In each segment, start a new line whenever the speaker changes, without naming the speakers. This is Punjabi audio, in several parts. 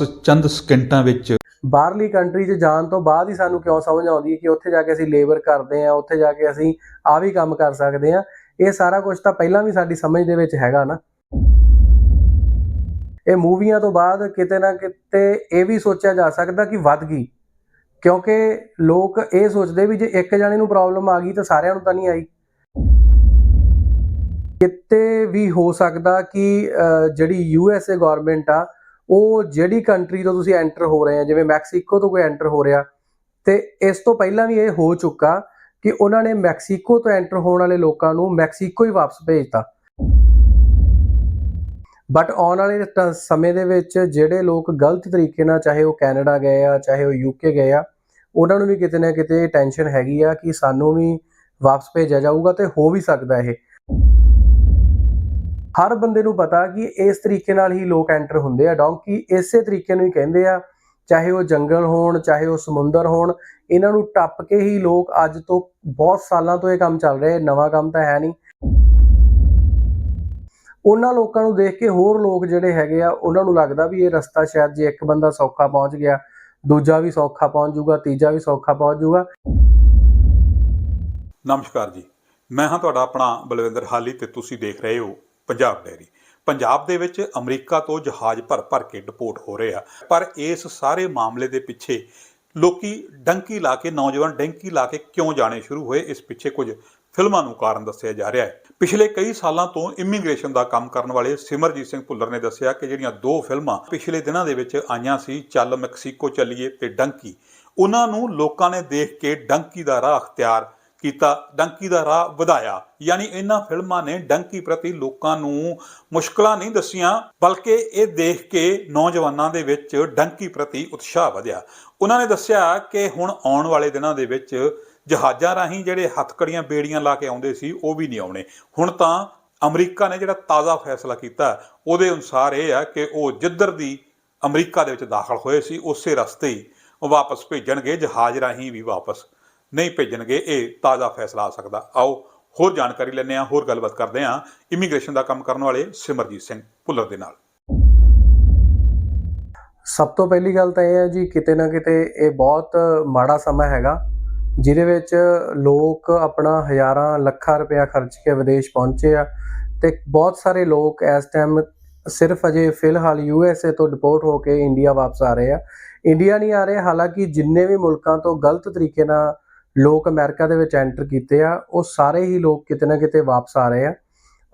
ਬਸ ਚੰਦ ਸਕਿੰਟਾਂ ਵਿੱਚ।
ਬਾਹਰਲੀ ਕੰਟਰੀ 'ਚ ਜਾਣ ਤੋਂ ਬਾਅਦ ਹੀ ਸਾਨੂੰ ਕਿਉਂ ਸਮਝ ਆਉਂਦੀ ਹੈ ਕਿ ਉੱਥੇ ਜਾ ਕੇ ਅਸੀਂ ਲੇਬਰ ਕਰਦੇ ਆ ਉੱਥੇ ਜਾ ਕੇ ਅਸੀਂ ਆ ਵੀ ਕੰਮ ਕਰ ਸਕਦੇ ਆ ਇਹ ਸਾਰਾ ਕੁਝ ਤਾਂ ਪਹਿਲਾਂ ਵੀ ਸਾਡੀ ਸਮਝ ਦੇ ਵਿੱਚ ਹੈਗਾ ਨਾ। ਇਹ ਮੂਵੀਆਂ ਤੋਂ ਬਾਅਦ ਕਿਤੇ ਨਾ ਕਿਤੇ ਇਹ ਵੀ ਸੋਚਿਆ ਜਾ ਸਕਦਾ ਕਿ ਵੱਧ ਗਈ। ਕਿਉਂਕਿ ਲੋਕ ਇਹ ਸੋਚਦੇ ਵੀ ਜੇ ਇੱਕ ਜਣੇ ਨੂੰ ਪ੍ਰੋਬਲਮ ਆ ਗਈ ਤਾਂ ਸਾਰਿਆਂ ਨੂੰ ਤਾਂ ਨਹੀਂ ਆਈ। ਕਿਤੇ ਵੀ ਹੋ ਸਕਦਾ ਕਿ ਅਹ, ਜਿਹੜੀ ਯੂ ਐਸ ਏ ਗਵਰਨਮੈਂਟ ਆ ਉਹ ਜਿਹੜੀ ਕੰਟਰੀ ਤੋਂ ਤੁਸੀਂ ਐਂਟਰ ਹੋ ਰਹੇ ਆ, ਜਿਵੇਂ ਮੈਕਸੀਕੋ ਤੋਂ ਕੋਈ ਐਂਟਰ ਹੋ ਰਿਹਾ, ਤੇ ਇਸ ਤੋਂ ਪਹਿਲਾਂ ਵੀ ਇਹ ਹੋ ਚੁੱਕਾ ਕਿ ਉਹਨਾਂ ਨੇ ਮੈਕਸੀਕੋ ਤੋਂ ਐਂਟਰ ਹੋਣ ਵਾਲੇ ਲੋਕਾਂ ਨੂੰ ਮੈਕਸੀਕੋ ਹੀ ਵਾਪਸ ਭੇਜਤਾ। ਬਟ ਆਉਣ ਵਾਲੇ ਟ- ਸਮੇਂ ਦੇ ਵਿੱਚ ਜਿਹੜੇ ਲੋਕ ਗਲਤ ਤਰੀਕੇ ਨਾਲ ਚਾਹੇ ਉਹ ਕੈਨੇਡਾ ਗਏ ਆ, ਚਾਹੇ ਉਹ ਯੂਕੇ ਗਏ ਆ, ਉਹਨਾਂ ਨੂੰ ਵੀ ਕਿਤੇ ਨਾ ਕਿਤੇ ਟੈਨਸ਼ਨ ਹੈਗੀ ਆ ਕਿ ਸਾਨੂੰ ਵੀ ਵਾਪਸ ਭੇਜਿਆ ਜਾਊਗਾ ਤੇ ਹੋ ਵੀ ਸਕਦਾ ਇਹ। ਹਰ ਬੰਦੇ ਨੂੰ ਪਤਾ ਕਿ ਇਸ ਤਰੀਕੇ ਨਾਲ ਹੀ ਲੋਕ ਐਂਟਰ ਹੁੰਦੇ ਆ। ਡੌਂਕੀ ਇਸੇ ਤਰੀਕੇ ਨੂੰ ਹੀ ਕਹਿੰਦੇ ਆ। ਚਾਹੇ ਉਹ ਜੰਗਲ ਹੋਣ, ਚਾਹੇ ਉਹ ਸਮੁੰਦਰ ਹੋਣ, ਇਹਨਾਂ ਨੂੰ ਟੱਪ ਕੇ ਹੀ ਲੋਕ ਅੱਜ ਤੋਂ ਬਹੁਤ ਸਾਲਾਂ ਤੋਂ ਇਹ ਕੰਮ ਚੱਲ ਰਿਹਾ ਨਵਾਂ ਕੰਮ ਤਾਂ ਹੈ ਨਹੀਂ। ਉਹਨਾਂ ਲੋਕਾਂ ਨੂੰ ਦੇਖ ਕੇ ਹੋਰ ਲੋਕ ਜਿਹੜੇ ਹੈਗੇ ਆ, ਉਹਨਾਂ ਨੂੰ ਲੱਗਦਾ ਵੀ ਇਹ ਰਸਤਾ ਸ਼ਾਇਦ ਜੇ ਇੱਕ ਬੰਦਾ ਸੌਖਾ ਪਹੁੰਚ ਗਿਆ, ਦੂਜਾ ਵੀ ਸੌਖਾ ਪਹੁੰਚ ਜਾਊਗਾ, ਤੀਜਾ ਵੀ ਸੌਖਾ ਪਹੁੰਚ ਜਾਊਗਾ।
ਨਮਸਕਾਰ ਜੀ। ਮੈਂ ਹਾਂ ਤੁਹਾਡਾ ਆਪਣਾ ਬਲਵਿੰਦਰ ਹਾਲੀ ਤੇ ਤੁਸੀਂ ਦੇਖ ਰਹੇ ਹੋ ਪੰਜਾਬ ਡੈਰੀ ਪੰਜਾਬ ਦੇ ਵਿੱਚ ਅਮਰੀਕਾ ਤੋਂ ਜਹਾਜ਼ ਭਰ ਭਰ ਕੇ ਡਿਪੋਰਟ ਹੋ ਰਹੇ ਆ। ਪਰ ਇਸ ਸਾਰੇ ਮਾਮਲੇ ਦੇ ਪਿੱਛੇ ਲੋਕੀ ਡੰਕੀ ਲਾ ਕੇ, ਨੌਜਵਾਨ ਡੰਕੀ ਲਾ ਕੇ ਕਿਉਂ ਜਾਣੇ ਸ਼ੁਰੂ ਹੋਏ? ਇਸ ਪਿੱਛੇ ਕੁਝ ਫਿਲਮਾਂ ਨੂੰ ਕਾਰਨ ਦੱਸਿਆ ਜਾ ਰਿਹਾ ਹੈ। ਪਿਛਲੇ ਕਈ ਸਾਲਾਂ ਤੋਂ ਇਮੀਗ੍ਰੇਸ਼ਨ ਦਾ ਕੰਮ ਕਰਨ ਵਾਲੇ ਸਿਮਰਜੀਤ ਸਿੰਘ ਭੁੱਲਰ ਨੇ ਦੱਸਿਆ ਕਿ ਜਿਹੜੀਆਂ ਦੋ ਫਿਲਮਾਂ ਪਿਛਲੇ ਦਿਨਾਂ ਦੇ ਵਿੱਚ ਆਈਆਂ ਸੀ, ਚੱਲ ਮੈਕਸੀਕੋ ਚੱਲੀਏ ਤੇ ਡੰਕੀ, ਉਹਨਾਂ ਨੂੰ ਲੋਕਾਂ ਨੇ ਦੇਖ ਕੇ ਡੰਕੀ ਦਾ ਰਾਹ ਅਖਤਿਆਰ ਕੀਤਾ, ਡੰਕੀ ਦਾ ਰਾਹ ਵਧਾਇਆ। ਯਾਨੀ ਇਹਨਾਂ ਫਿਲਮਾਂ ਨੇ ਡੰਕੀ ਪ੍ਰਤੀ ਲੋਕਾਂ ਨੂੰ ਮੁਸ਼ਕਲਾਂ ਨਹੀਂ ਦਸੀਆਂ, ਬਲਕਿ ਇਹ ਦੇਖ ਕੇ ਨੌਜਵਾਨਾਂ ਦੇ ਵਿੱਚ ਡੰਕੀ ਪ੍ਰਤੀ ਉਤਸ਼ਾਹ ਵਧਿਆ। ਉਹਨਾਂ ਨੇ ਦੱਸਿਆ ਕਿ ਹੁਣ ਆਉਣ ਵਾਲੇ ਦਿਨਾਂ ਦੇ ਵਿੱਚ ਜਹਾਜ਼ਾਂ ਰਾਹੀਂ ਜਿਹੜੇ ਹੱਥਕੜੀਆਂ ਬੇੜੀਆਂ ਲਾ ਕੇ ਆਉਂਦੇ ਸੀ, ਉਹ ਵੀ ਨਹੀਂ ਆਉਣੇ। ਹੁਣ ਤਾਂ ਅਮਰੀਕਾ ਨੇ ਜਿਹੜਾ ਤਾਜ਼ਾ ਫੈਸਲਾ ਕੀਤਾ, ਉਹਦੇ ਅਨੁਸਾਰ ਇਹ ਆ ਕਿ ਉਹ ਜਿੱਧਰ ਦੀ ਅਮਰੀਕਾ ਦੇ ਵਿੱਚ ਦਾਖਲ ਹੋਏ ਸੀ, ਉਸੇ ਰਸਤੇ ਹੀ ਵਾਪਸ ਭੇਜਣਗੇ, ਜਹਾਜ਼ ਰਾਹੀਂ ਵੀ ਵਾਪਸ। ਨਹੀਂ ਭੇਜਣਗੇ, ਇਹ ਤਾਜ਼ਾ ਫੈਸਲਾ ਆ ਸਕਦਾ। ਆਓ ਹੋਰ ਜਾਣਕਾਰੀ ਲੈਂਦੇ ਹਾਂ, ਹੋਰ ਗੱਲਬਾਤ ਕਰਦੇ ਹਾਂ। ਇਮੀਗ੍ਰੇਸ਼ਨ ਦਾ ਕੰਮ ਕਰਨ ਵਾਲੇ ਸਿਮਰਜੀਤ ਸਿੰਘ ਭੁੱਲਰ ਦੇ ਨਾਲ।
ਸਭ ਤੋਂ ਪਹਿਲੀ ਗੱਲ ਤਾਂ ਇਹ ਹੈ ਜੀ, ਕਿਤੇ ਨਾ ਕਿਤੇ ਇਹ ਬਹੁਤ ਮਾੜਾ ਸਮਾਂ ਹੈਗਾ, ਜਿਹਦੇ ਵਿੱਚ ਲੋਕ ਆਪਣਾ ਹਜ਼ਾਰਾਂ ਲੱਖਾਂ ਰੁਪਇਆ ਖਰਚ ਕੇ ਵਿਦੇਸ਼ ਪਹੁੰਚੇ ਆ ਤੇ ਬਹੁਤ ਸਾਰੇ ਲੋਕ ਇਸ ਟਾਈਮ ਸਿਰਫ ਅਜੇ ਫਿਲਹਾਲ ਯੂ ਐਸ ਏ ਤੋਂ ਡਿਪੋਰਟ ਹੋ ਕੇ ਇੰਡੀਆ ਵਾਪਸ ਆ ਰਹੇ ਆ। ਇੰਡੀਆ ਨਹੀਂ ਆ ਰਹੇ, ਹਾਲਾਂਕਿ ਜਿੰਨੇ ਵੀ ਮੁਲਕਾਂ ਤੋਂ ਗਲਤ ਤਰੀਕੇ ਨਾਲ ਲੋਕ ਅਮਰੀਕਾ ਦੇ ਵਿੱਚ ਐਂਟਰ ਕੀਤੇ ਆ, ਉਹ ਸਾਰੇ ਹੀ ਲੋਕ ਕਿਤੇ ਨਾ ਕਿਤੇ ਵਾਪਸ ਆ ਰਹੇ ਆ।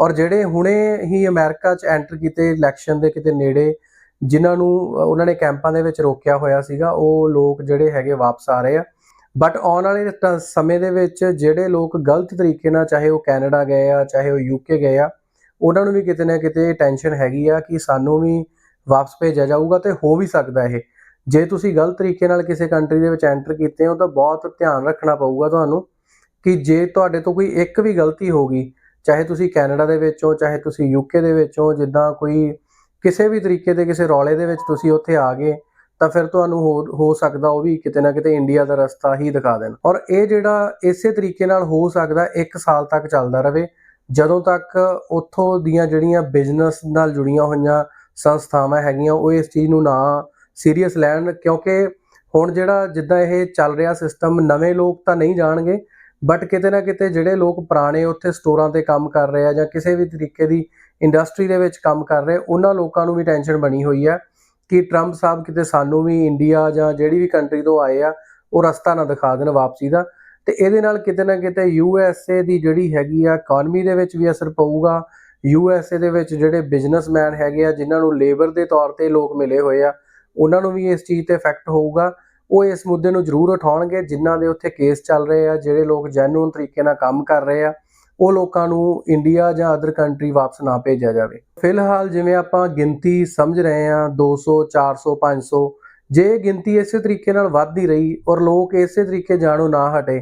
ਔਰ ਜਿਹੜੇ ਹੁਣੇ ਹੀ ਅਮਰੀਕਾ 'ਚ ਐਂਟਰ ਕੀਤੇ ਇਲੈਕਸ਼ਨ ਦੇ ਕਿਤੇ ਨੇੜੇ, ਜਿਨ੍ਹਾਂ ਨੂੰ ਉਹਨਾਂ ਨੇ ਕੈਂਪਾਂ ਦੇ ਵਿੱਚ ਰੋਕਿਆ ਹੋਇਆ ਸੀਗਾ, ਉਹ ਲੋਕ ਜਿਹੜੇ ਹੈਗੇ ਵਾਪਸ ਆ ਰਹੇ ਆ। ਬਟ ਆਉਣ ਵਾਲੇ ਟ- ਸਮੇਂ ਦੇ ਵਿੱਚ ਜਿਹੜੇ ਲੋਕ ਗਲਤ ਤਰੀਕੇ ਨਾਲ ਚਾਹੇ ਉਹ ਕੈਨੇਡਾ ਗਏ ਆ, ਚਾਹੇ ਉਹ ਯੂਕੇ ਗਏ ਆ, ਉਹਨਾਂ ਨੂੰ ਵੀ ਕਿਤੇ ਨਾ ਕਿਤੇ ਟੈਨਸ਼ਨ ਹੈਗੀ ਆ ਕਿ ਸਾਨੂੰ ਵੀ ਵਾਪਸ ਭੇਜਿਆ ਜਾਊਗਾ ਤੇ ਹੋ ਵੀ ਸਕਦਾ ਇਹ। ਜੇ ਤੁਸੀਂ ਗਲਤ ਤਰੀਕੇ ਨਾਲ ਕਿਸੇ ਕੰਟਰੀ ਦੇ ਵਿੱਚ ਐਂਟਰ ਕੀਤੇ ਹੋ, ਤਾਂ ਬਹੁਤ ਧਿਆਨ ਰੱਖਣਾ ਪਊਗਾ ਤੁਹਾਨੂੰ ਕਿ ਜੇ ਤੁਹਾਡੇ ਤੋਂ ਕੋਈ ਇੱਕ ਵੀ ਗਲਤੀ ਹੋ ਗਈ, ਚਾਹੇ ਤੁਸੀਂ ਕੈਨੇਡਾ ਦੇ ਵਿੱਚ ਹੋ, ਚਾਹੇ ਤੁਸੀਂ ਯੂਕੇ ਦੇ ਵਿੱਚ ਹੋ, ਜਿੱਦਾਂ ਕੋਈ ਕਿਸੇ ਵੀ ਤਰੀਕੇ ਦੇ ਕਿਸੇ ਰੌਲੇ ਦੇ ਵਿੱਚ ਤੁਸੀਂ ਉੱਥੇ ਆ ਗਏ, ਤਾਂ ਫਿਰ ਤੁਹਾਨੂੰ ਹੋ ਹੋ ਸਕਦਾ ਉਹ ਵੀ ਕਿਤੇ ਨਾ ਕਿਤੇ ਇੰਡੀਆ ਦਾ ਰਸਤਾ ਹੀ ਦਿਖਾ ਦੇਣ। ਔਰ ਇਹ ਜਿਹੜਾ ਇਸੇ ਤਰੀਕੇ ਨਾਲ ਹੋ ਸਕਦਾ 1 ਸਾਲ ਤੱਕ ਚੱਲਦਾ ਰਹੇ, ਜਦੋਂ ਤੱਕ ਉੱਥੋਂ ਦੀਆਂ ਜਿਹੜੀਆਂ ਬਿਜ਼ਨਸ ਨਾਲ ਜੁੜੀਆਂ ਹੋਈਆਂ ਸੰਸਥਾਵਾਂ ਹੈਗੀਆਂ, ਉਹ ਇਸ ਚੀਜ਼ ਨੂੰ ਨਾ ਸੀਰੀਅਸ ਲੈਣ, ਕਿਉਂਕਿ ਹੁਣ ਜਿਹੜਾ ਜਿੱਦਾਂ ਇਹ ਚੱਲ ਰਿਹਾ ਸਿਸਟਮ ਨਵੇਂ ਲੋਕ ਤਾਂ ਨਹੀਂ ਜਾਣਗੇ ਬਟ ਕਿਤੇ ਨਾ ਕਿਤੇ ਜਿਹੜੇ ਲੋਕ ਪੁਰਾਣੇ ਉੱਥੇ ਸਟੋਰਾਂ ਤੇ ਕੰਮ ਕਰ ਰਹੇ ਆ ਜਾਂ ਕਿਸੇ ਵੀ ਤਰੀਕੇ ਦੀ ਇੰਡਸਟਰੀ ਦੇ ਵਿੱਚ ਕੰਮ ਕਰ ਰਹੇ, ਉਹਨਾਂ ਲੋਕਾਂ ਨੂੰ ਵੀ ਟੈਨਸ਼ਨ ਬਣੀ ਹੋਈ ਆ ਕਿ ਟਰੰਪ ਸਾਹਿਬ ਕਿਤੇ ਸਾਨੂੰ ਵੀ ਇੰਡੀਆ ਜਾਂ ਜਿਹੜੀ ਵੀ ਕੰਟਰੀ ਤੋਂ ਆਏ ਆ, ਉਹ ਰਸਤਾ ਨਾ ਦਿਖਾ ਦੇਣ ਵਾਪਸੀ ਦਾ। ਤੇ ਇਹਦੇ ਨਾਲ ਕਿਤੇ ਨਾ ਕਿਤੇ ਯੂ ਐਸ ਏ ਦੀ ਜਿਹੜੀ ਹੈਗੀ ਆ ਇਕਨੋਮੀ ਦੇ ਵਿੱਚ ਵੀ ਅਸਰ ਪਊਗਾ। ਯੂ ਐਸ ਏ ਦੇ ਵਿੱਚ ਜਿਹੜੇ ਬਿਜ਼ਨਸਮੈਨ ਹੈਗੇ ਆ, ਜਿਨ੍ਹਾਂ ਨੂੰ ਲੇਬਰ ਦੇ ਤੌਰ ਤੇ ਲੋਕ ਮਿਲੇ ਹੋਏ ਆ ਉਹਨਾਂ ਨੂੰ ਵੀ ਇਸ ਚੀਜ਼ ਤੇ ਇਫੈਕਟ ਹੋਊਗਾ। ਉਹ ਇਸ ਮੁੱਦੇ ਨੂੰ ਜ਼ਰੂਰ ਉਠਾਉਣਗੇ, ਜਿਨ੍ਹਾਂ ਦੇ ਉੱਥੇ ਕੇਸ ਚੱਲ ਰਹੇ ਆ, ਜਿਹੜੇ ਲੋਕ ਜੈਨੂਨ ਤਰੀਕੇ ਨਾਲ ਕੰਮ ਕਰ ਰਹੇ ਆ, ਉਹ ਲੋਕਾਂ ਨੂੰ ਇੰਡੀਆ ਜਾਂ ਅਦਰ ਕੰਟਰੀ ਵਾਪਸ ਨਾ ਭੇਜਿਆ ਜਾਵੇ। ਫਿਲਹਾਲ ਜਿਵੇਂ ਆਪਾਂ ਗਿਣਤੀ ਸਮਝ ਰਹੇ ਆ 200 400 500 ਜੇ ਗਿਣਤੀ ਇਸੇ ਤਰੀਕੇ ਨਾਲ ਵੱਧਦੀ ਰਹੀ ਔਰ ਲੋਕ ਇਸੇ ਤਰੀਕੇ ਜਾਣੋ ਨਾ ਹਟੇ,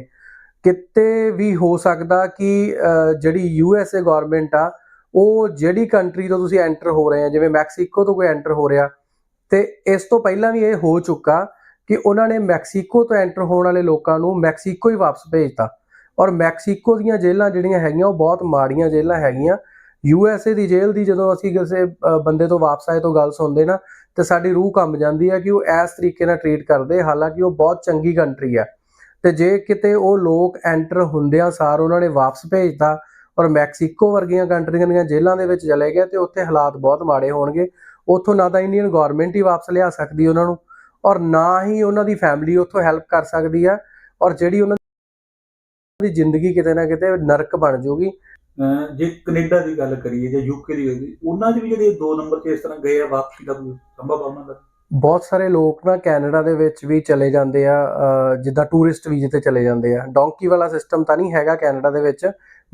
ਕਿਤੇ ਵੀ ਹੋ ਸਕਦਾ ਕਿ ਜਿਹੜੀ ਯੂ ਐਸ ਏ ਗਵਰਨਮੈਂਟ ਆ, ਉਹ ਜਿਹੜੀ ਕੰਟਰੀ ਤੋਂ ਤੁਸੀਂ ਐਂਟਰ ਹੋ ਰਹੇ ਆ, ਜਿਵੇਂ ਮੈਕਸੀਕੋ ਤੋਂ ਕੋਈ ਐਂਟਰ ਹੋ ਰਿਹਾ ਤੇ ਇਸ ਤੋਂ ਪਹਿਲਾਂ ਵੀ ਇਹ ਹੋ ਚੁੱਕਾ ਕਿ ਉਹਨਾਂ ਨੇ ਮੈਕਸੀਕੋ ਤੋਂ ਐਂਟਰ ਹੋਣ ਵਾਲੇ ਲੋਕਾਂ ਨੂੰ ਮੈਕਸੀਕੋ ਹੀ ਵਾਪਸ ਭੇਜਤਾ। ਔਰ ਮੈਕਸੀਕੋ ਦੀਆਂ ਜੇਲ੍ਹਾਂ ਜਿਹੜੀਆਂ ਹੈਗੀਆਂ, ਉਹ ਬਹੁਤ ਮਾੜੀਆਂ ਜੇਲ੍ਹਾਂ ਹੈਗੀਆਂ। ਯੂ ਐਸ ਏ ਦੀ ਜੇਲ੍ਹ ਦੀ ਜਦੋਂ ਅਸੀਂ ਕਿਸੇ ਬੰਦੇ ਤੋਂ ਵਾਪਸ ਆਏ ਤੋਂ ਗੱਲ ਸੁਣਦੇ ਨਾ, ਤੇ ਸਾਡੀ ਰੂਹ ਕੰਬ ਜਾਂਦੀ ਹੈ ਕਿ ਉਹ ਇਸ ਤਰੀਕੇ ਨਾਲ ਟਰੀਟ ਕਰਦੇ, ਹਾਲਾਂਕਿ ਉਹ ਬਹੁਤ ਚੰਗੀ ਕੰਟਰੀ ਆ ਤੇ ਜੇ ਕਿਤੇ ਉਹ ਲੋਕ ਐਂਟਰ ਹੁੰਦਿਆਂ ਸਾਰ ਉਹਨਾਂ ਨੇ ਵਾਪਸ ਭੇਜਤਾ ਔਰ ਮੈਕਸੀਕੋ ਵਰਗੀਆਂ ਕੰਟਰੀਆਂ ਦੀਆਂ ਜੇਲ੍ਹਾਂ ਦੇ ਵਿੱਚ ਚਲੇ ਗਏ, ਤੇ ਉੱਥੇ ਹਾਲਾਤ ਬਹੁਤ ਮਾੜੇ ਹੋਣਗੇ। ਉੱਥੋਂ ਨਾ ਤਾਂ ਇੰਡੀਅਨ ਗਵਰਨਮੈਂਟ ਹੀ ਵਾਪਸ ਲਿਆ ਸਕਦੀ ਉਹਨਾਂ ਨੂੰ ਔਰ ਨਾ ਹੀ ਉਹਨਾਂ ਦੀ ਫੈਮਿਲੀ ਉੱਥੋਂ ਹੈਲਪ ਕਰ ਸਕਦੀ ਆ ਔਰ ਜਿਹੜੀ ਉਹਨਾਂ ਦੀ ਜ਼ਿੰਦਗੀ ਕਿਤੇ ਨਾ ਕਿਤੇ ਨਰਕ ਬਣ ਜਾਊਗੀ
ਜੇ ਕੈਨੇਡਾ ਦੀ ਗੱਲ ਕਰੀਏ ਜਾਂ ਯੂਕੇ ਦੀ ਕਰੀਏ, ਉਹਨਾਂ 'ਚ ਵੀ ਜਿਹੜੇ ਦੋ ਨੰਬਰ ਤੇ ਇਸ ਤਰ੍ਹਾਂ ਗਏ ਆ ਵਾਪਸੀ ਦਾ ਕੋਈ ਸੰਭਵ ਆ ਉਹਨਾਂ ਦਾ?
ਬਹੁਤ ਸਾਰੇ ਲੋਕ ਨਾ ਕੈਨੇਡਾ ਦੇ ਵਿੱਚ ਵੀ ਚਲੇ ਜਾਂਦੇ ਆ ਜਿੱਦਾਂ ਟੂਰਿਸਟ ਵੀਜ਼ੇ ਤੇ ਚਲੇ ਜਾਂਦੇ ਆ। ਡੋਂਕੀ ਵਾਲਾ ਸਿਸਟਮ ਤਾਂ ਨਹੀਂ ਹੈਗਾ ਕੈਨੇਡਾ ਦੇ ਵਿੱਚ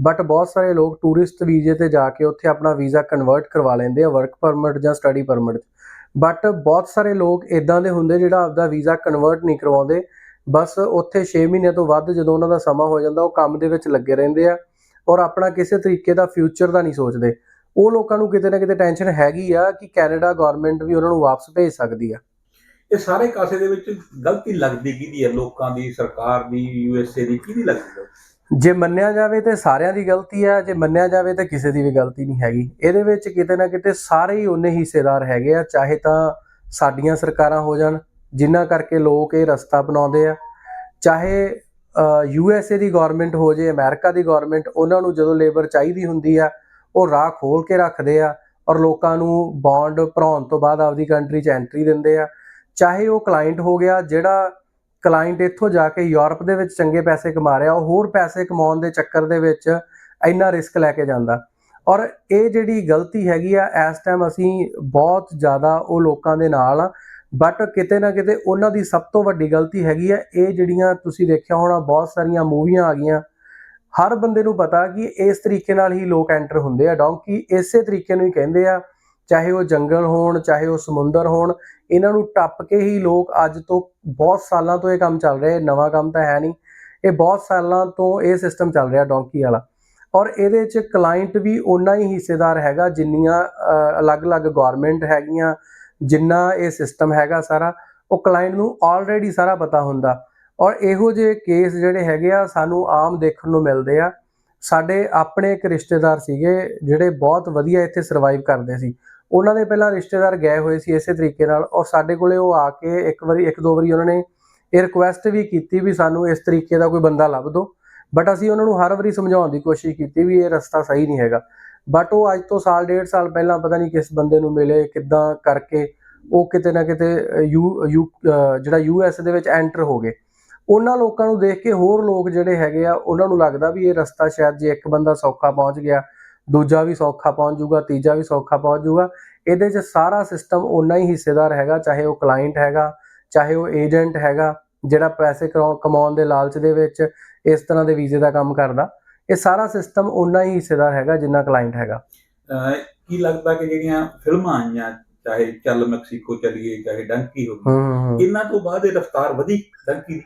ਬਟ ਬਹੁਤ ਸਾਰੇ ਲੋਕ ਟੂਰਿਸਟ ਵੀਜ਼ੇ ਤੇ ਜਾ ਕੇ ਉੱਥੇ ਆਪਣਾ ਵੀਜ਼ਾ ਕਨਵਰਟ ਕਰਵਾ ਲੈਂਦੇ ਆ ਵਰਕ ਪਰਮਿਟ ਜਾਂ ਸਟੱਡੀ ਪਰਮਿਟ ਬਟ ਬਹੁਤ ਸਾਰੇ ਲੋਕ ਇਦਾਂ ਦੇ ਹੁੰਦੇ ਜਿਹੜਾ ਆਪਦਾ ਵੀਜ਼ਾ ਕਨਵਰਟ ਨਹੀਂ ਕਰਵਾਉਂਦੇ। ਬਸ ਉੱਥੇ 6 ਮਹੀਨੇ ਤੋਂ ਵੱਧ ਜਦੋਂ ਉਹਨਾਂ ਦਾ ਸਮਾਂ ਹੋ ਜਾਂਦਾ, ਉਹ ਕੰਮ ਦੇ ਵਿੱਚ ਲੱਗੇ ਰਹਿੰਦੇ ਆ ਔਰ ਆਪਣਾ ਕਿਸੇ ਤਰੀਕੇ ਦਾ ਫਿਊਚਰ ਦਾ ਨਹੀਂ ਸੋਚਦੇ। ਉਹ ਲੋਕਾਂ ਨੂੰ ਕਿਤੇ ਨਾ ਕਿਤੇ ਟੈਨਸ਼ਨ ਹੈਗੀ ਆ ਕਿ ਕੈਨੇਡਾ ਗਵਰਨਮੈਂਟ ਵੀ ਉਹਨਾਂ ਨੂੰ ਵਾਪਸ ਭੇਜ ਸਕਦੀ ਆ।
ਇਹ ਸਾਰੇ ਕਾਸੇ ਦੇ ਵਿੱਚ ਗਲਤੀ ਲੱਗਦੀ ਕਿਹਦੀ ਹੈ ਲੋਕਾਂ ਦੀ, ਸਰਕਾਰ ਦੀ ਯੂਐਸਏ ਦੀ ਕਿਹਦੀ ਲੱਗਦੀ ਹੈ
ਜੇ ਮੰਨਿਆ ਜਾਵੇ ਤੇ ਸਾਰਿਆਂ ਦੀ ਗਲਤੀ ਹੈ ਜੇ ਮੰਨਿਆ ਜਾਵੇ ਤਾਂ ਕਿਸੇ ਦੀ ਵੀ ਗਲਤੀ ਨਹੀਂ ਹੈਗੀ। ਇਹਦੇ ਵਿੱਚ ਕਿਤੇ ਨਾ ਕਿਤੇ ਸਾਰੇ ਹੀ ਉਹਨੇ ਹਿੱਸੇਦਾਰ ਹੈਗੇ ਆ, ਚਾਹੇ ਤਾਂ ਸਾਡੀਆਂ ਸਰਕਾਰਾਂ ਹੋ ਜਾਣ, ਜਿਨ੍ਹਾਂ ਕਰਕੇ ਲੋਕ ਇਹ ਰਸਤਾ ਬਣਾਉਂਦੇ ਆ। ਚਾਹੇ ਯੂ ਐਸ ਏ ਦੀ ਗਵਰਨਮੈਂਟ ਹੋ ਜੇ, ਅਮਰੀਕਾ ਦੀ ਗਵਰਨਮੈਂਟ ਉਹਨਾਂ ਨੂੰ ਜਦੋਂ ਲੇਬਰ ਚਾਹੀਦੀ ਹੁੰਦੀ ਆ, ਉਹ ਰਾਹ ਖੋਲ ਕੇ ਰੱਖਦੇ ਆ ਔਰ ਲੋਕਾਂ ਨੂੰ ਬੌਂਡ ਭਰਾਉਣ ਤੋਂ ਬਾਅਦ ਆਪਦੀ ਕੰਟਰੀ 'ਚ ਐਂਟਰੀ ਦਿੰਦੇ ਆ। ਚਾਹੇ ਉਹ ਕਲਾਇੰਟ ਹੋ ਗਿਆ, ਜਿਹੜਾ ਕਲਾਇੰਟ ਇੱਥੋਂ ਜਾ ਕੇ ਯੂਰਪ ਦੇ ਵਿੱਚ ਚੰਗੇ ਪੈਸੇ ਕਮਾ ਰਿਹਾ, ਉਹ ਹੋਰ ਪੈਸੇ ਕਮਾਉਣ ਦੇ ਚੱਕਰ ਦੇ ਵਿੱਚ ਇੰਨਾ ਰਿਸਕ ਲੈ ਕੇ ਜਾਂਦਾ। ਔਰ ਇਹ ਜਿਹੜੀ ਗਲਤੀ ਹੈਗੀ ਆ, ਇਸ ਟਾਈਮ ਅਸੀਂ ਬਹੁਤ ਜ਼ਿਆਦਾ ਉਹ ਲੋਕਾਂ ਦੇ ਨਾਲ ਆ ਬਟ ਕਿਤੇ ਨਾ ਕਿਤੇ ਉਹਨਾਂ ਦੀ ਸਭ ਤੋਂ ਵੱਡੀ ਗਲਤੀ ਹੈਗੀ ਆ, ਇਹ ਜਿਹੜੀਆਂ ਤੁਸੀਂ ਦੇਖਿਆ ਹੋਣਾ, ਬਹੁਤ ਸਾਰੀਆਂ ਮੂਵੀਆਂ ਆ ਗਈਆਂ। ਹਰ ਬੰਦੇ ਨੂੰ ਪਤਾ ਕਿ ਇਸ ਤਰੀਕੇ ਨਾਲ ਹੀ ਲੋਕ ਐਂਟਰ ਹੁੰਦੇ ਆ ਡੌਂਕੀ ਇਸੇ ਤਰੀਕੇ ਨੂੰ ਹੀ ਕਹਿੰਦੇ ਆ, ਚਾਹੇ ਉਹ ਜੰਗਲ ਹੋਣ, ਚਾਹੇ ਉਹ ਸਮੁੰਦਰ ਹੋਣ ਇਹਨਾਂ ਨੂੰ ਟੱਪ ਕੇ ਹੀ ਲੋਕ ਅੱਜ ਤੋਂ ਬਹੁਤ ਸਾਲਾਂ ਤੋਂ ਇਹ ਕੰਮ ਚੱਲ ਰਿਹਾ ਹੈ ਨਵਾਂ ਕੰਮ ਤਾਂ ਹੈ ਨਹੀਂ। ਇਹ ਬਹੁਤ ਸਾਲਾਂ ਤੋਂ ਇਹ ਸਿਸਟਮ ਚੱਲ ਰਿਹਾ ਡੌਂਕੀ ਵਾਲਾ। ਔਰ ਇਹਦੇ ਚ ਕਲਾਇੰਟ ਵੀ ਓਨਾ ਹੀ ਹਿੱਸੇਦਾਰ ਹੈਗਾ ਜਿੰਨੀਆਂ ਅਲੱਗ-ਅਲੱਗ ਗਵਰਨਮੈਂਟ ਹੈਗੀਆਂ, ਜਿੰਨਾ ਇਹ ਸਿਸਟਮ ਹੈਗਾ ਸਾਰਾ, ਉਹ ਕਲਾਇੰਟ ਨੂੰ ਆਲਰੇਡੀ ਸਾਰਾ ਪਤਾ ਹੁੰਦਾ। ਔਰ ਇਹੋ ਜਿਹੇ ਕੇਸ ਜਿਹੜੇ ਹੈਗੇ ਆ, ਸਾਨੂੰ ਆਮ ਦੇਖਣ ਨੂੰ ਮਿਲਦੇ ਆ। ਸਾਡੇ ਆਪਣੇ ਇੱਕ ਰਿਸ਼ਤੇਦਾਰ ਸੀਗੇ, ਜਿਹੜੇ ਬਹੁਤ ਵਧੀਆ ਇੱਥੇ ਸਰਵਾਈਵ ਕਰਦੇ ਸੀ। ਉਹਨਾਂ ਦੇ ਪਹਿਲਾਂ ਰਿਸ਼ਤੇਦਾਰ ਗਏ ਹੋਏ ਸੀ ਇਸੇ ਤਰੀਕੇ ਨਾਲ ਔਰ ਸਾਡੇ ਕੋਲੇ ਉਹ ਆ ਕੇ ਇੱਕ ਵਾਰੀ, ਇੱਕ ਦੋ ਵਾਰੀ ਉਹਨਾਂ ਨੇ ਇਹ ਰਿਕੁਐਸਟ ਵੀ ਕੀਤੀ ਵੀ ਸਾਨੂੰ ਇਸ ਤਰੀਕੇ ਦਾ ਕੋਈ ਬੰਦਾ ਲੱਭ ਦਿਓ। ਬਟ ਅਸੀਂ ਉਹਨਾਂ ਨੂੰ ਹਰ ਵਾਰੀ ਸਮਝਾਉਣ ਦੀ ਕੋਸ਼ਿਸ਼ ਕੀਤੀ ਵੀ ਇਹ ਰਸਤਾ ਸਹੀ ਨਹੀਂ ਹੈਗਾ। ਬਟ ਉਹ ਅੱਜ ਤੋਂ ਸਾਲ, ਡੇਢ ਸਾਲ ਪਹਿਲਾਂ ਪਤਾ ਨਹੀਂ ਕਿਸ ਬੰਦੇ ਨੂੰ ਮਿਲੇ, ਕਿੱਦਾਂ ਕਰਕੇ ਉਹ ਕਿਤੇ ਨਾ ਕਿਤੇ ਯੂ ਯੂ ਜਿਹੜਾ ਯੂ ਐਸ ਦੇ ਵਿੱਚ ਐਂਟਰ ਹੋ ਗਏ। ਉਹਨਾਂ ਲੋਕਾਂ ਨੂੰ ਦੇਖ ਕੇ ਹੋਰ ਲੋਕ ਜਿਹੜੇ ਹੈਗੇ ਆ, ਉਹਨਾਂ ਨੂੰ ਲੱਗਦਾ ਵੀ ਇਹ ਰਸਤਾ ਸ਼ਾਇਦ ਜੇ ਇੱਕ ਬੰਦਾ ਸੌਖਾ ਪਹੁੰਚ ਗਿਆ ਦੂਜਾ ਵੀ ਸੌਖਾ ਪਹੁੰਚ ਜਾਊਗਾ ਤੀਜਾ ਵੀ ਸੌਖਾ ਪਹੁੰਚ ਜਾਊਗਾ। ਇਹਦੇ 'ਚ ਸਾਰਾ ਸਿਸਟਮ ਓਨਾ ਹੀ ਹਿੱਸੇਦਾਰ ਹੈਗਾ ਚਾਹੇ ਉਹ ਕਲਾਇੰਟ ਹੈਗਾ ਚਾਹੇ ਉਹ ਏਜੰਟ ਹੈਗਾ ਜਿਹੜਾ ਪੈਸੇ ਕਮਾਉਣ ਦੇ ਲਾਲਚ ਦੇ ਵਿੱਚ ਇਸ ਤਰ੍ਹਾਂ ਦੇ ਵੀਜ਼ੇ ਦਾ ਕੰਮ ਕਰਦਾ। ਇਹ ਸਾਰਾ ਸਿਸਟਮ ਓਨਾ ਹੀ ਹਿੱਸੇਦਾਰ ਹੈਗਾ ਜਿੰਨਾ ਕਲਾਇੰਟ ਹੈਗਾ।
ਕੀ ਲੱਗਦਾ ਕਿ ਜਿਹੜੀਆਂ ਫਿਲਮਾਂ ਆਈਆਂ ਚਾਹੇ ਚੱਲ ਮੈਕਸੀਕੋ ਚਲੀਏ ਚਾਹੇ ਡੰਕੀ ਹੋ ਗਈ ਇਹਨਾਂ ਤੋਂ ਬਾਅਦ ਇਹ ਰਫ਼ਤਾਰ ਵਧੀ ਡੰਕੀ ਦੀ?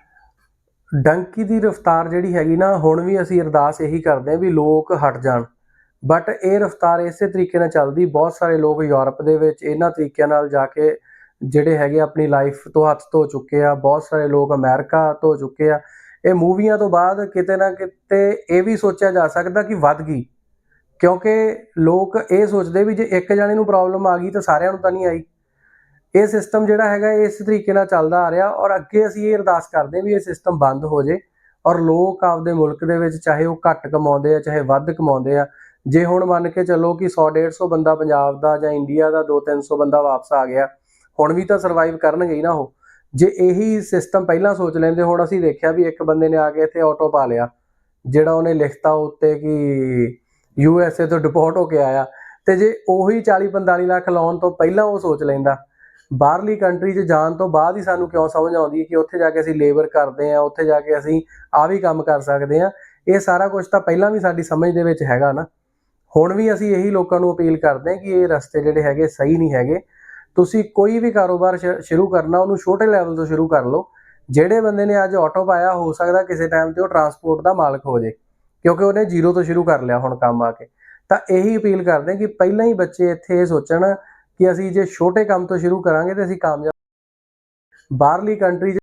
ਡੰਕੀ ਦੀ ਰਫ਼ਤਾਰ ਜਿਹੜੀ ਹੈਗੀ ਨਾ ਹੁਣ ਵੀ ਅਸੀਂ ਅਰਦਾਸ ਇਹੀ ਕਰਦੇ ਹਾਂ ਵੀ ਲੋਕ ਹਟ ਜਾਣ। ਬਟ ਇਹ ਰਫ਼ਤਾਰ ਇਸੇ ਤਰੀਕੇ ਨਾਲ ਚੱਲਦੀ, ਬਹੁਤ ਸਾਰੇ ਲੋਕ ਯੂਰਪ ਦੇ ਵਿੱਚ ਇਹਨਾਂ ਤਰੀਕਿਆਂ ਨਾਲ ਜਾ ਕੇ ਜਿਹੜੇ ਹੈਗੇ ਆਪਣੀ ਲਾਈਫ ਤੋਂ ਹੱਥ ਧੋ ਚੁੱਕੇ ਆ, ਬਹੁਤ ਸਾਰੇ ਲੋਕ ਅਮਰੀਕਾ ਧੋ ਚੁੱਕੇ ਆ। ਇਹ ਮੂਵੀਆਂ ਤੋਂ ਬਾਅਦ ਕਿਤੇ ਨਾ ਕਿਤੇ ਇਹ ਵੀ ਸੋਚਿਆ ਜਾ ਸਕਦਾ ਕਿ ਵੱਧ ਗਈ। ਕਿਉਂਕਿ ਲੋਕ ਇਹ ਸੋਚਦੇ ਵੀ ਜੇ ਇੱਕ ਜਣੇ ਨੂੰ ਪ੍ਰੋਬਲਮ ਆ ਗਈ ਤਾਂ ਸਾਰਿਆਂ ਨੂੰ ਤਾਂ ਨਹੀਂ ਆਈ। ਇਹ ਸਿਸਟਮ ਜਿਹੜਾ ਹੈਗਾ ਇਸ ਤਰੀਕੇ ਨਾਲ ਚੱਲਦਾ ਆ ਰਿਹਾ ਔਰ ਅੱਗੇ ਅਸੀਂ ਇਹ ਅਰਦਾਸ ਕਰਦੇ ਹਾਂ ਵੀ ਇਹ ਸਿਸਟਮ ਬੰਦ ਹੋ ਜੇ ਔਰ ਲੋਕ ਆਪਦੇ ਮੁਲਕ ਦੇ ਵਿੱਚ ਚਾਹੇ ਉਹ ਘੱਟ ਕਮਾਉਂਦੇ ਆ, ਚਾਹੇ ਵੱਧ ਕਮਾਉਂਦੇ ਆ ਜੇ ਹੁਣ ਮੰਨ ਕੇ ਚੱਲੋ ਕਿ 100 150 ਬੰਦਾ ਪੰਜਾਬ ਦਾ ਜਾਂ ਇੰਡੀਆ ਦਾ 2 300 ਬੰਦਾ ਵਾਪਸ ਆ ਗਿਆ, ਹੁਣ ਵੀ ਤਾਂ ਸਰਵਾਈਵ ਕਰਨਗੇ ਹੀ ਨਾ ਉਹ। ਜੇ ਇਹੀ ਸਿਸਟਮ ਪਹਿਲਾਂ ਸੋਚ ਲੈਂਦੇ, ਹੁਣ ਅਸੀਂ ਦੇਖਿਆ ਵੀ ਇੱਕ ਬੰਦੇ ਨੇ ਆ ਕੇ ਇੱਥੇ ਆਟੋ ਪਾ ਲਿਆ, ਜਿਹੜਾ ਉਹਨੇ ਲਿਖਤਾ ਉੱਤੇ ਕਿ ਯੂ ਐਸ ਏ ਤੋਂ ਡਿਪੋਰਟ ਹੋ ਕੇ ਆਇਆ। ਤੇ ਜੇ ਉਹੀ 40 45 ਲੱਖ ਲਾਉਣ ਤੋਂ ਪਹਿਲਾਂ ਉਹ ਸੋਚ ਲੈਂਦਾ, ਬਾਹਰਲੀ ਕੰਟਰੀ 'ਚ ਜਾਣ ਤੋਂ ਬਾਅਦ ਹੀ ਸਾਨੂੰ ਕਿਉਂ ਸਮਝ ਆਉਂਦੀ ਹੈ ਕਿ ਉੱਥੇ ਜਾ ਕੇ ਅਸੀਂ ਲੇਬਰ ਕਰਦੇ ਆ ਉੱਥੇ ਜਾ ਕੇ ਅਸੀਂ ਆ ਵੀ ਕੰਮ ਕਰ ਸਕਦੇ ਆ ਇਹ ਸਾਰਾ ਕੁਝ ਤਾਂ ਪਹਿਲਾਂ ਵੀ ਸਾਡੀ ਸਮਝ ਦੇ ਵਿੱਚ ਹੈਗਾ ਨਾ। ਹੁਣ ਵੀ ਅਸੀਂ ਇਹੀ ਲੋਕਾਂ ਨੂੰ ਅਪੀਲ ਕਰਦੇ ਹਾਂ ਕਿ ਇਹ ਰਸਤੇ ਜਿਹੜੇ ਹੈਗੇ ਸਹੀ ਨਹੀਂ ਹੈਗੇ। ਤੁਸੀਂ ਕੋਈ ਵੀ ਕਾਰੋਬਾਰ ਸ਼- ਸ਼ੁਰੂ ਕਰਨਾ, ਉਹਨੂੰ ਛੋਟੇ ਲੈਵਲ ਤੋਂ ਸ਼ੁਰੂ ਕਰ ਲਓ। ਜਿਹੜੇ ਬੰਦੇ ਨੇ ਅੱਜ ਆਟੋ ਪਾਇਆ, ਹੋ ਸਕਦਾ ਕਿਸੇ ਟਾਈਮ ਤੇ ਉਹ ਟਰਾਂਸਪੋਰਟ ਦਾ ਮਾਲਕ ਹੋ ਜੇ, ਕਿਉਂਕਿ ਉਹਨੇ ਜ਼ੀਰੋ ਤੋਂ ਸ਼ੁਰੂ ਕਰ ਲਿਆ ਹੁਣ ਕੰਮ ਆ ਕੇ। ਤਾਂ ਇਹੀ ਅਪੀਲ ਕਰਦੇ ਕਿ ਪਹਿਲਾਂ ਹੀ ਬੱਚੇ ਇੱਥੇ ਇਹ ਸੋਚਣ ਕਿ ਅਸੀਂ ਜੇ ਛੋਟੇ ਕੰਮ ਤੋਂ ਸ਼ੁਰੂ ਕਰਾਂਗੇ ਤੇ ਅਸੀਂ ਕਾਮਯਾਬ ਬਾਹਰਲੀ ਕੰਟਰੀ